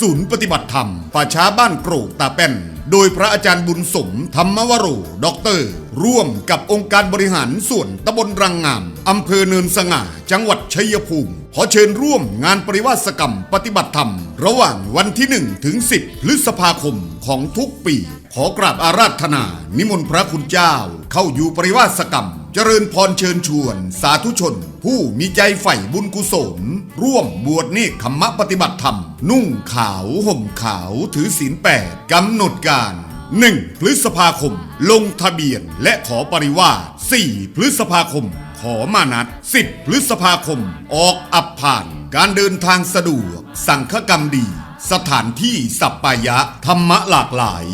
ศูนย์ปฏิบัติธรรมป่าช้าบ้านโกรกตาแป้น โดยพระอาจารย์บุญสมธรรมวโรด็อกเตอร์ ร่วมกับองค์การบริหารส่วนตำบลรังงามอำเภอเนินสง่า จังหวัดชัยภูมิ ขอเชิญร่วมงานปริวาสกรรมปฏิบัติธรรม ระหว่างวันที่1ถึง10พฤษภาคมของทุกปี ขอกราบอาราธนา นิมนต์พระคุณเจ้า เข้าอยู่ปริวาสกรรม เจริญพรเชิญชวน สาธุชน ผู้มีใจใฝ่บุญกุศล ร่วมบวชเนกขมมะปฏิบัติธรรม นุ่งขาวห่มขาวถือศีลแปดกำหนดการ 1. พฤษภาคม ลงทะเบียนและขอปริวาส 4 พฤษภาคม ขอมานัด 10 พฤษภาคม ออกอับผ่าน การเดินทางสะดวก สังฆกรรมดี สถานที่สัปปายะ ธรรมะหลากหลาย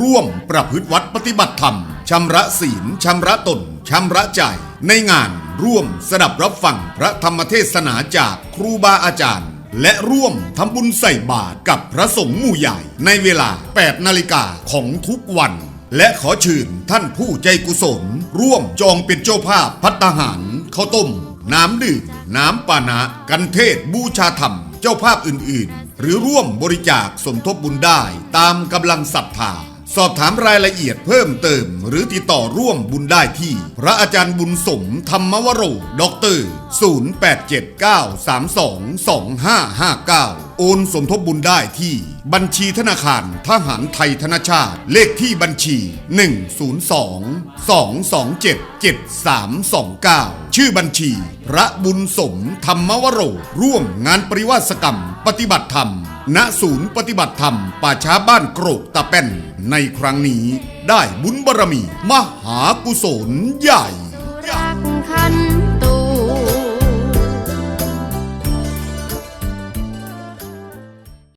ร่วมประพฤติวัดปฏิบัติธรรม ชำระศีล ชำระตน ชำระใจ ในงานร่วมสดับรับฟังพระธรรมเทศนาจากครูบาอาจารย์ และร่วมทำบุญใส่บาตรกับพระสงฆ์หมู่ใหญ่ ในเวลา 8 นาฬิกาของทุกวัน และขอเชิญท่านผู้ใจกุศล ร่วมจองเป็นเจ้าภาพพัตหารข้าวต้ม น้ำดื่ม น้ำปานะ กันเทศบูชาธรรม เจ้าภาพอื่น ๆ หรือร่วมบริจาคสมทบบุญได้ตามกำลังศรัทธา สอบถามรายละเอียดเพิ่มเติม หรือติดต่อร่วมบุญได้ที่ พระอาจารย์บุญสมธรรมวโรด็อกเตอร์ 0879322559 โอนสมทบบุญได้ที่บัญชีธนาคารทหารไทยธนชาติ เลขที่บัญชี 102-227-7329 ชื่อบัญชี พระบุญสมธรรมวโร ร่วมงานปริวาสกรรม ปฏิบัติธรรม ณศูนย์ปฏิบัติธรรม ป่าช้าบ้านโกรกตาแป้น ในครั้งนี้ได้บุญบารมี มหากุศลใหญ่รักคัน